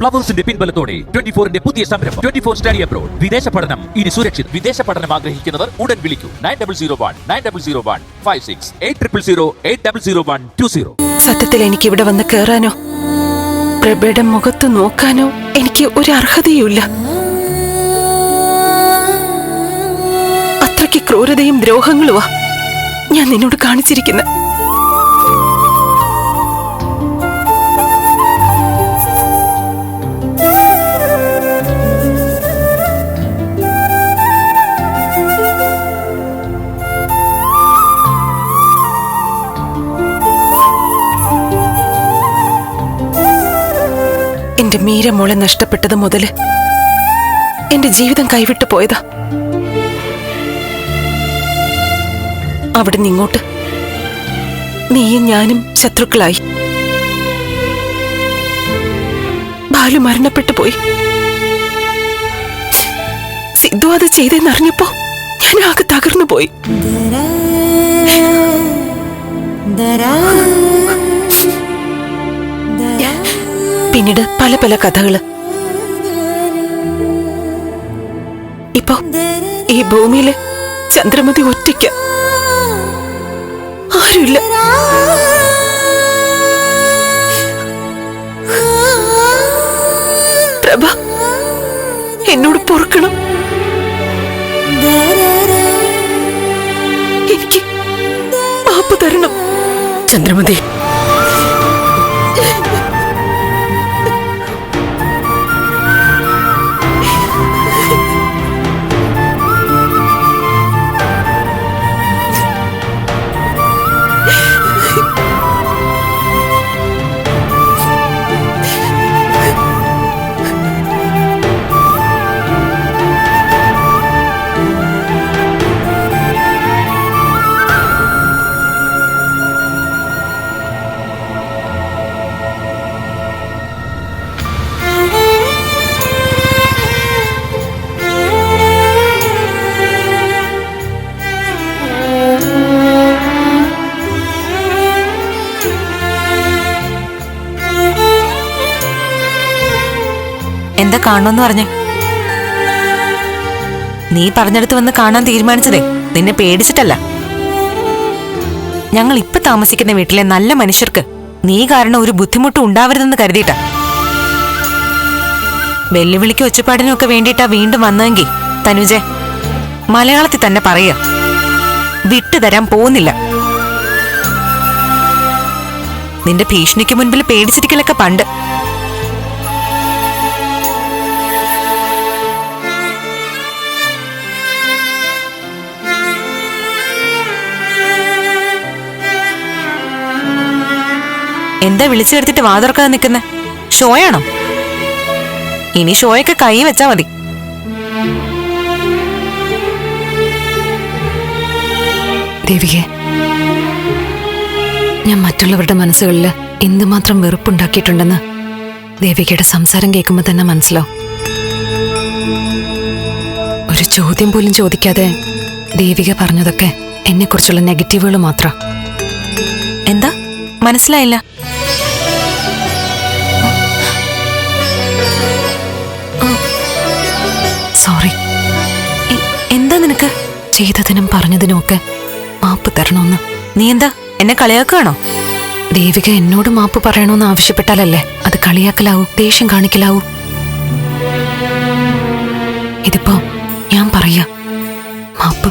പ്ലവേഴ്സിന്റെ പിൻബലത്തോടെ twenty ഫോറിന്റെ പുതിയ സംരംഭം. Twenty four study abroad. വിദേശ പഠനം. ഇനി സുരക്ഷിത്. വിദേശ പഠനം ആഗ്രഹിക്കുന്നവർ ഉടൻ വിളിക്കൂ. Nine double zero one nine double zero one five six eight triple zero eight double zero one two zero. സത്യത്തിൽ എനിക്ക് ഇവിടെ വന്ന് കേറാനോ? പ്രഭയുടെ മുഖത്ത് നോക്കാനോ എനിക്ക് ഒരു അർഹതയുമില്ല. അത്രയ്ക്ക് ക്രൂരതയും ദ്രോഹങ്ങളുമാ ഞാൻ നിന്നോട് കാണിച്ചിരിക്കുന്ന. എന്റെ മീരമോളെ നഷ്ടപ്പെട്ടത് മുതൽ എന്റെ ജീവിതം കൈവിട്ടു പോയതാ. അവിടുന്ന് ഇങ്ങോട്ട് നീയും ഞാനും ശത്രുക്കളായി. ബാലു മരണപ്പെട്ടു പോയി. സിദ്ധു അത് ചെയ്തെന്നറിഞ്ഞപ്പോ ഞാൻ ആകെ തകർന്നു പോയി. പിന്നീട് പല പല കഥകൾ. ഇപ്പൊ ഈ ഭൂമിയിൽ ചന്ദ്രമതി ഒറ്റയ്ക്ക്. ആരുമില്ല. പ്രഭ എന്നോട് പൊറുക്കണം. എനിക്ക് മാപ്പ് തരണം. ചന്ദ്രമതി എന്താ കാണണമെന്ന് പറഞ്ഞേ. നീ പറഞ്ഞെടുത്ത് വന്ന് കാണാൻ തീരുമാനിച്ചതേ. നിന്നെ പേടിച്ചിട്ടല്ല. ഞങ്ങൾ ഇപ്പൊ താമസിക്കുന്ന വീട്ടിലെ നല്ല മനുഷ്യർക്ക് നീ കാരണം ഒരു ബുദ്ധിമുട്ടും ഉണ്ടാവരുതെന്ന് കരുതിയിട്ടാ. വെല്ലുവിളിക്ക് ഒച്ചപ്പാടിനും ഒക്കെ വേണ്ടിയിട്ടാ വീണ്ടും വന്നതെങ്കിൽ തനുജെ മലയാളത്തിൽ തന്നെ പറയുക. വിട്ടുതരാൻ പോകുന്നില്ല. നിന്റെ ഭീഷണിക്ക് മുൻപിൽ പേടിച്ചിരിക്കലൊക്കെ പണ്ട്. എന്താ വിളിച്ചു വരുത്തിട്ട് വാതുറക്കാതെ നിൽക്കുന്നെ ഷോയാണോ? ഇനി ഷോയൊക്കെ കൈ വെച്ചാ മതി. ദേവികെ ഞാൻ മറ്റുള്ളവരുടെ മനസ്സുകളിൽ എന്തുമാത്രം വെറുപ്പുണ്ടാക്കിയിട്ടുണ്ടെന്ന് ദേവികയുടെ സംസാരം കേൾക്കുമ്പോൾ തന്നെ മനസ്സിലാവും. ഒരു ചോദ്യം പോലും ചോദിക്കാതെ ദേവിക പറഞ്ഞതൊക്കെ എന്നെക്കുറിച്ചുള്ള നെഗറ്റീവുകൾ മാത്രം. എന്താ? മനസ്സിലായില്ല. സോറി. എന്താ നിനക്ക്? ചെയ്തതിനും പറഞ്ഞതിനും ഒക്കെ മാപ്പ് തരണമെന്ന് നീ എന്താ? എന്നെ കളിയാക്കുകയാണോ? ദേവിക എന്നോട് മാപ്പ് പറയണമെന്ന് ആവശ്യപ്പെട്ടാലല്ലേ? അത് കളിയാക്കലാവൂ ദേഷ്യം കാണിക്കലാവൂ. ഇതിപ്പോ ഞാൻ പറയാ. മാപ്പ്